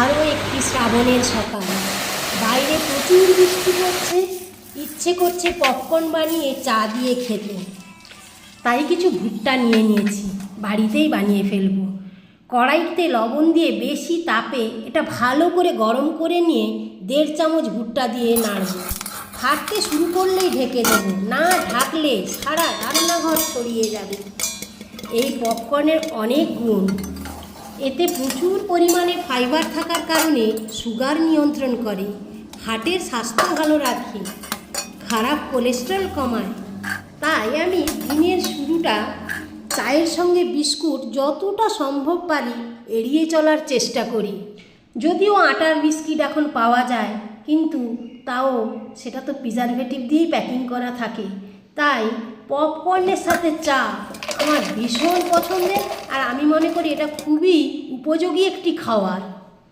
আরও একটি শ্রাবণের সকাল। বাইরে প্রচুর বৃষ্টি হচ্ছে, ইচ্ছে করছে পপকর্ন বানিয়ে চা দিয়ে খেতে। তাই কিছু ভুট্টা নিয়ে নিয়েছি, বাড়িতেই বানিয়ে ফেলব। কড়াইতে লবণ দিয়ে বেশি তাপে এটা ভালো করে গরম করে নিয়ে দেড় চামচ ভুট্টা দিয়ে নাড়ব। ফাটতে শুরু করলেই ঢেকে দেবো, না ঢাকলে সারা রান্নাঘর ছড়িয়ে যাবে। এই পপকর্নের অনেক গুণ। এতে প্রচুর পরিমাণে ফাইবার থাকার কারণে সুগার নিয়ন্ত্রণ করে, হার্টের স্বাস্থ্য ভালো রাখে, খারাপ কোলেস্ট্রল কমায়। তাই আমি দিনের শুরুটা চায়ের সঙ্গে বিস্কুট যতটা সম্ভব পারি এড়িয়ে চলার চেষ্টা করি। যদিও আটার বিস্কিট এখন পাওয়া যায়, কিন্তু তাও সেটা তো প্রিজারভেটিভ দিয়েই প্যাকিং করা থাকে। তাই পপকর্নের সাথে চা আমার ভীষণ পছন্দের আর আমি মনে করি এটা খুবই উপযোগী একটি খাবার